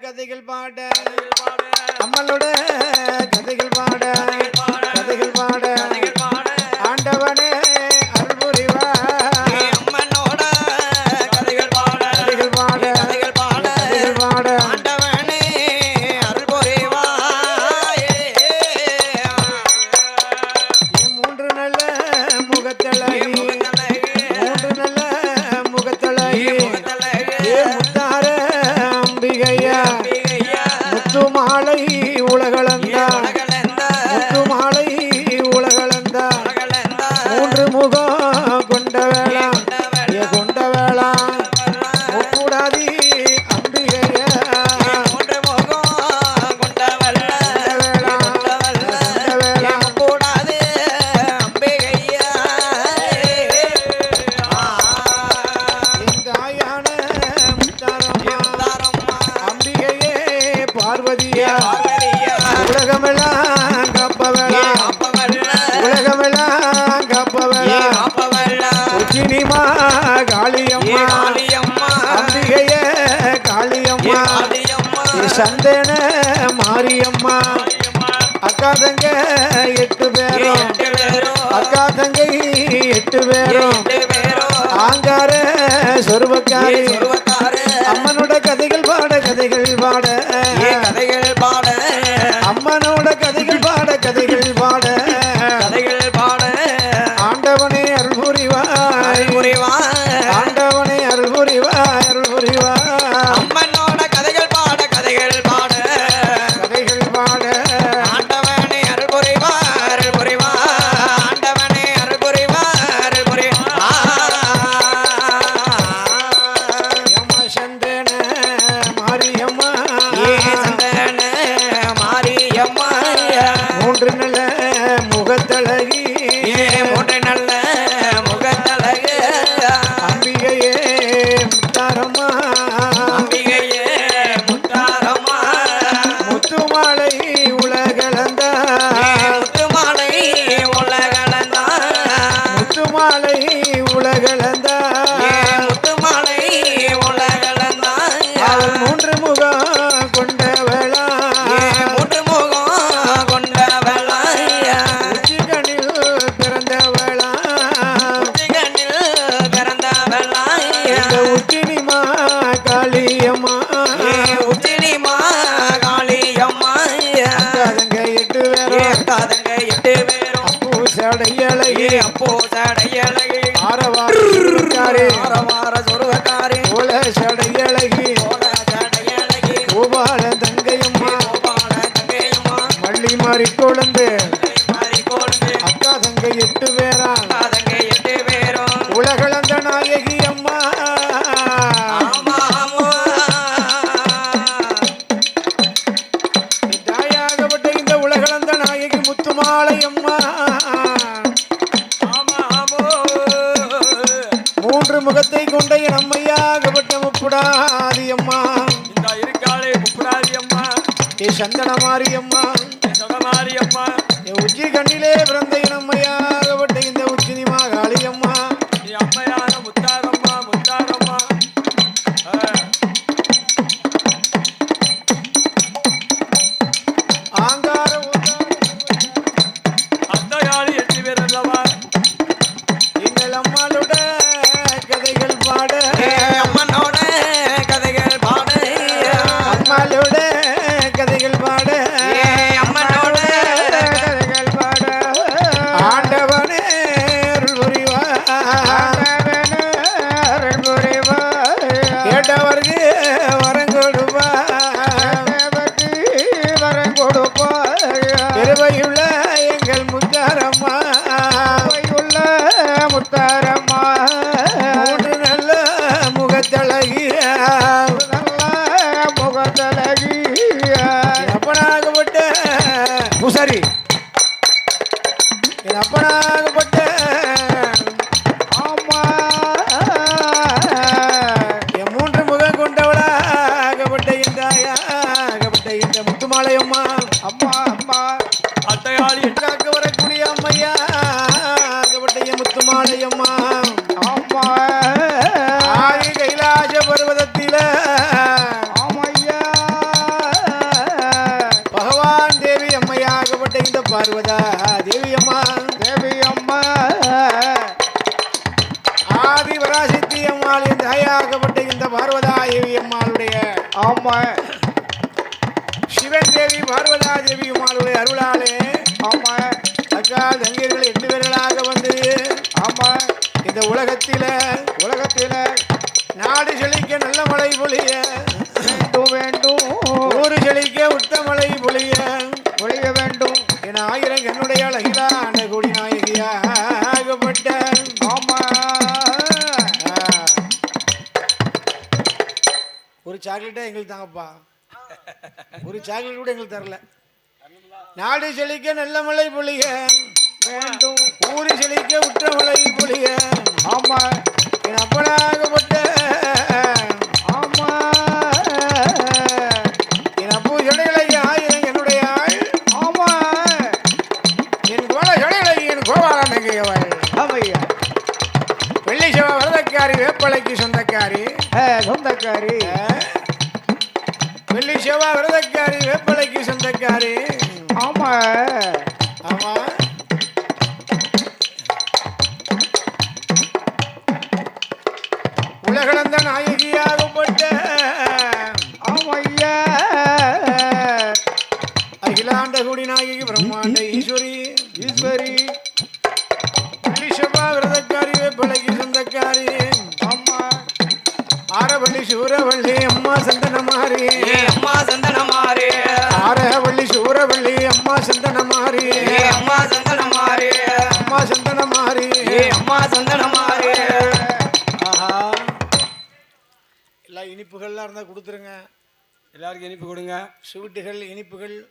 கதைகள் பாட. அம்மளோட கதைகள் பாட. கதைகள் பாட. பார்வதிய உலகமெல்லாம் கப்பவளா? உலகமெல்லாம் கப்பவளா? உச்சினிமா காளியம்மா அம்பிகைய காளியம்மா சந்தேன மாரியம்மா. அக்கா தங்க எட்டு பேரும். அக்கா தங்கை எட்டு பேரும். ஆங்கார சொருபக்காரி மாரியம்மா. இந்த இருக்காளே முப்படாரியம்மா நீ சந்தன மாரியம்மா. பூசாரி. என் தாயாகப்பட்ட இந்த பார்வதா தேவி அம்மாளுடைய ஆமா. சிவன் தேவி பார்வதா தேவி அம்மாளுடைய அருளாலே ஆமா. அக்கா தங்கீர்கள் எட்டு பேர்களாக வந்து ஆமா. இந்த உலகத்தில உலகத்தில நாடு செழிக்க நல்ல மழை பொழிய வேண்டும் வேண்டும். ஊரு செழிக்க உத்த மழை சாக்லேட்டே எங்களுக்கு தாங்கப்பா. ஒரு சாக்லேட் கூட எங்களுக்கு தரல. நாடு செழிக்க நல்ல மழை பொழிய வேண்டும். ஊரு செழிக்க உற்ற மழை பொழிய. ஆமா. என் அப்பனாகப்பட்ட ஆமா. என் அப்பூ ஜடைகளை ஆயிரம் என்னுடைய ஆள். ஆமா. என் கோல ஜடைகளை என் கோபாலன் எங்கையவள் ஆமையா. வெள்ளி சிவ வரதக்காரி வேப்பலைக்கு சொந்தக்காரி. சொந்தக்காரி. வெள்ளி சிவ விரதக்காரி வேப்பலைக்கு சொந்தக்காரி. ஆமா. ஆமா. உலகளந்த நாயகியாகப்பட்ட ஆமையா அகிலாண்ட குடி நாயகி பிரம்மாண்ட ஈஸ்வரி. ஈஸ்வரி. வெள்ளி சிவ விரதக்காரி வேப்பலைக்கு சொந்தக்காரி. ஆமா. ஆரவள்ளி சூரவள்ளி இனிப்புகள்லாம் இருந்தால் கொடுத்துருங்க. எல்லாருக்கும் இனிப்பு கொடுங்க. ஸ்வீட்டுகள் இனிப்புகள்.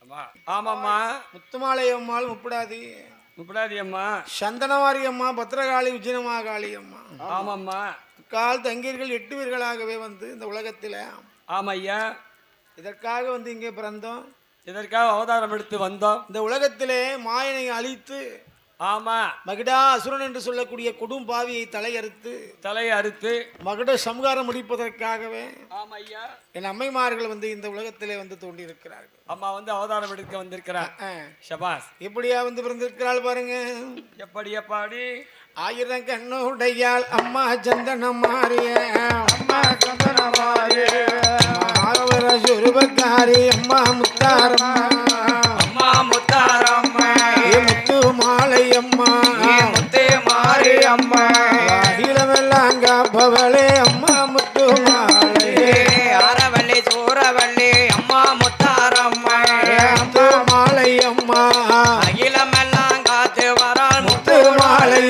அம்மா. ஆமாம்மா. முத்துமாலை அம்மாள் முப்படாதி. முப்படாதி அம்மா சந்தனமாரி அம்மா பத்திரகாளி விஜயமாகாளி அம்மா ஆமாம்மா. கால் தங்கீர்கள் எட்டு வீர்களாகவே வந்து இந்த உலகத்தில். ஆமா ஐயா இதற்காக வந்து இங்கே பிறந்தோம். இதற்காக அவதாரம் எடுத்து வந்தோம். இந்த உலகத்திலே மாயனை அழித்து ஆமா. மகிடா அசுரன் என்று சொல்லக்கூடிய கொடும் பாவியை தலையறுத்து தலையை அறுத்து மகுட சம்ஹாரம் முடிப்பதற்காகவே ஆமா ஐயா என் அம்மைமார்கள் வந்து இந்த உலகத்திலே வந்து தோன்றியிருக்கிறார்கள். அம்மா வந்து அவதாரம் எடுக்க வந்திருக்கிறார். ஷபாஸ். எப்படியா வந்து பிறந்திருக்கிறாள் பாருங்க. எப்படி எப்பாடி ஆயிரம் கண்ணுடையாள் அம்மா சந்தனம் மாறிய அம்மா சந்தனமாரி. ஆவர சுருபக்காரி அம்மா முத்தாரம்மா.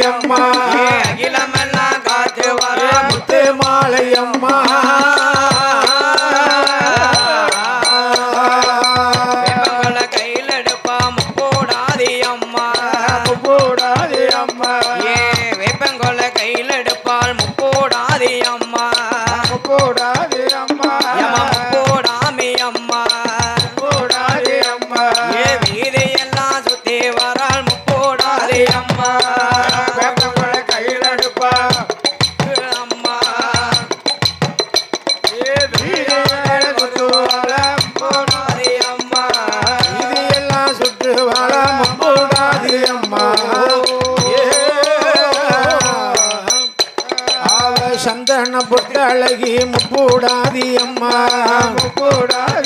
மாலை அம்மா ஏ அகிலமெல்லாம் காத்து வரால் முத்து மாலை அம்மா வேப்பங்களை கையில் எடுப்பா முப்போடாதி அம்மா கூடாது அம்மா ஏ வேப்பங்கொள்ள கையில் எடுப்பால் முப்போடாதி அம்மா அழகி முப்பூடாதி அம்மா. முப்பூடாதி